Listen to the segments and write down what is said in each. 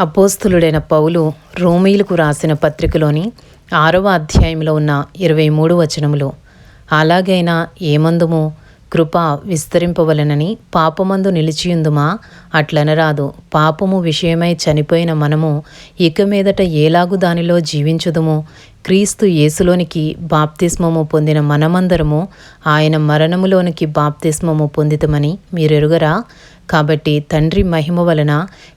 అపోస్తులుడైన పౌలు రోమీలకు రాసిన పత్రికలోని ఆరవ అధ్యాయంలో ఉన్న ఇరవై మూడు వచనములు అలాగైనా ఏమందుము? కృప విస్తరింపవలనని పాపమందు నిలిచియుందుమా? అట్లనరాదు పాపము విషయమై చనిపోయిన మనము ఇక మీదట ఏలాగు దానిలో జీవించుదుము? క్రీస్తు యేసులోనికి బాప్తిస్మము పొందిన మనమందరము ఆయన మరణములోనికి బాప్తిస్మము పొందితమని మీరెరుగరా? కాబట్టి తండ్రి మహిమ వలన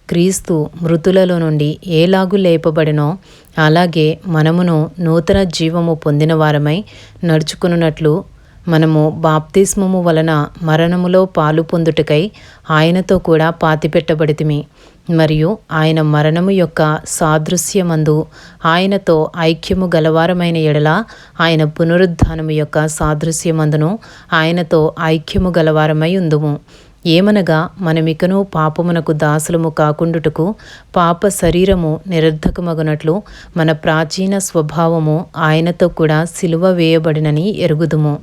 క్రీస్తు మృతులలో నుండి ఏలాగు లేపబడినో అలాగే మనమును నూతన జీవము పొందిన వారమై నడుచుకున్నట్లు మనము బాప్తిస్మము వలన మరణములో పాలు పొందుటకై ఆయనతో కూడా పాతిపెట్టబడితిమి. మరియు ఆయన మరణము యొక్క సాదృశ్యమందు ఆయనతో ఐక్యము గలవారమైన ఎడల ఆయన పునరుద్ధానము యొక్క సాదృశ్యమందును ఆయనతో ఐక్యము గలవారమై ఉందుము. ఏమనగా మనమికను పాపమునకు దాసులము కాకుండుటకు పాప శరీరము నిరర్ధకమగునట్లు మన ప్రాచీన స్వభావము ఆయనతో కూడా సిలువ వేయబడినని ఎరుగుదుము.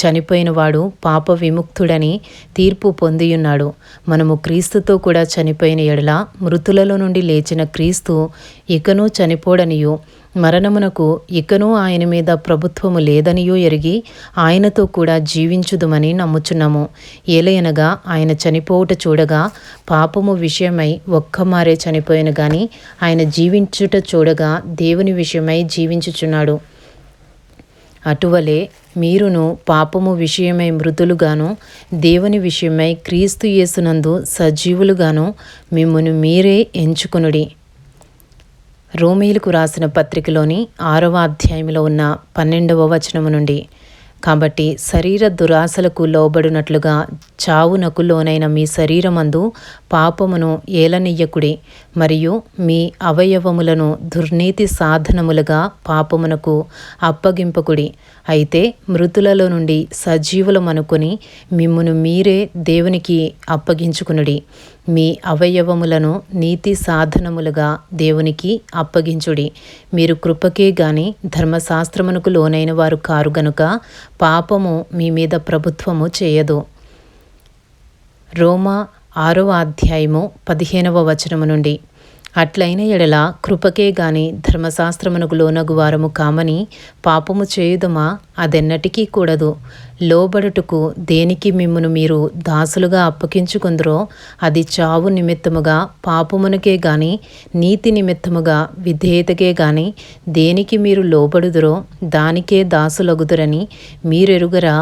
చనిపోయినవాడు పాప విముక్తుడని తీర్పు పొందియున్నాడు. మనము క్రీస్తుతో కూడా చనిపోయిన ఎడల మృతులలో నుండి లేచిన క్రీస్తు ఇకనూ చనిపోడనియు మరణమునకు ఇకనూ ఆయన మీద ప్రభుత్వము లేదనియూ ఎరిగి ఆయనతో కూడా జీవించుదుమని నమ్ముచున్నాము. ఏలయనగా ఆయన చనిపోవుట చూడగా పాపము విషయమై ఒక్కమారే చనిపోయిన గాని ఆయన జీవించుట చూడగా దేవుని విషయమై జీవించుచున్నాడు. అటువలే మీరును పాపము విషయమై మృతులుగాను దేవుని విషయమై క్రీస్తు యేసునందు సజీవులుగాను మిమ్మను మీరే ఎంచుకునుడి. రోమీలకు రాసిన పత్రికలోని ఆరవ అధ్యాయంలో ఉన్న పన్నెండవ వచనము నుండి కాబట్టి శరీర దురాశలకు లోబడినట్లుగా చావునకు లోనైన మీ శరీరమందు పాపమును ఏలనియ్యకుడి మరియు మీ అవయవములను దుర్నీతి సాధనములుగా పాపమునకు అప్పగింపకుడి. అయితే మృతులలో నుండి సజీవులమనుకొని మిమ్మును మీరే దేవునికి అప్పగించుకునుడి. మీ అవయవములను నీతి సాధనములుగా దేవునికి అప్పగించుడి. మీరు కృపకే గాని ధర్మశాస్త్రమునకు లోనైన వారు కారు గనుక పాపము మీ మీద ప్రభుత్వము చేయదు. రోమా ఆరవ అధ్యాయము పదిహేనవ వచనము నుండి అట్లైన ఎడల కృపకే గాని ధర్మశాస్త్రమునకు లోనగు వారము కామని పాపము చేయుదమా? అదెన్నటికీ కూడదు. లోబడుటకు దేనికి మిమ్మును మీరు దాసులుగా అప్పగించుకుందరో అది చావు నిమిత్తముగా పాపమునకే గాని నీతి నిమిత్తముగా విధేయతకే గాని దేనికి మీరు లోబడుదురో దానికే దాసులగుదురని మీరెరుగరా?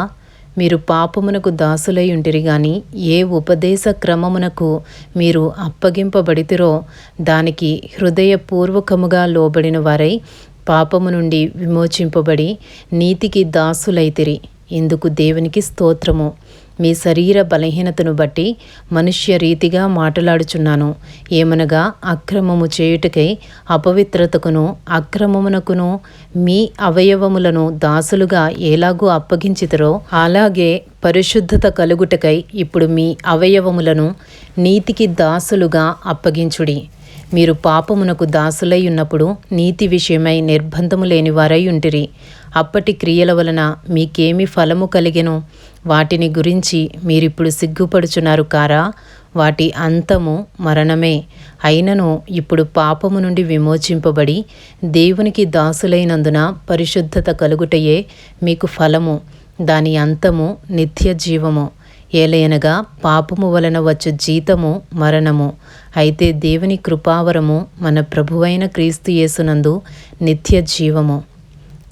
మీరు పాపమునకు దాసులై ఉంటిరి గాని ఏ ఉపదేశ క్రమమునకు మీరు అప్పగింపబడితిరో దానికి హృదయపూర్వకముగా లోబడిన వారై పాపము నుండి విమోచింపబడి నీతికి దాసులైతిరి. ఇందుకు దేవునికి స్తోత్రము. మీ శరీర బలహీనతను బట్టి మనుష్య రీతిగా మాట్లాడుచున్నాను. ఏమనగా అక్రమము చేయుటకై అపవిత్రతకును అక్రమమునకును మీ అవయవములను దాసులుగా ఎలాగూ అప్పగించితరో అలాగే పరిశుద్ధత కలుగుటకై ఇప్పుడు మీ అవయవములను నీతికి దాసులుగా అప్పగించుడి. మీరు పాపమునకు దాసులై ఉన్నప్పుడు నీతి విషయమై నిర్బంధము లేనివారై ఉంటిరి. అప్పటి క్రియల వలన మీకేమి ఫలము కలిగెను? వాటిని గురించి మీరిప్పుడు సిగ్గుపడుచున్నారు కారా? వాటి అంతము మరణమే. అయినను ఇప్పుడు పాపము నుండి విమోచింపబడి దేవునికి దాసులైనందున పరిశుద్ధత కలుగుటయే మీకు ఫలము. దాని అంతము నిత్య జీవము ఏలయనగా పాపము వలన వచ్చు జీతము మరణము. అయితే దేవుని కృపావరము మన ప్రభువైన క్రీస్తు యేసునందు నిత్య జీవము.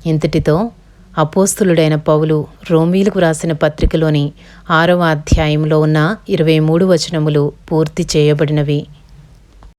ఇంతటితో అపోస్తులుడైన పౌలు రోమీలకు రాసిన పత్రికలోని ఆరవ అధ్యాయంలో ఉన్న ఇరవై మూడు వచనములు పూర్తి చేయబడినవి.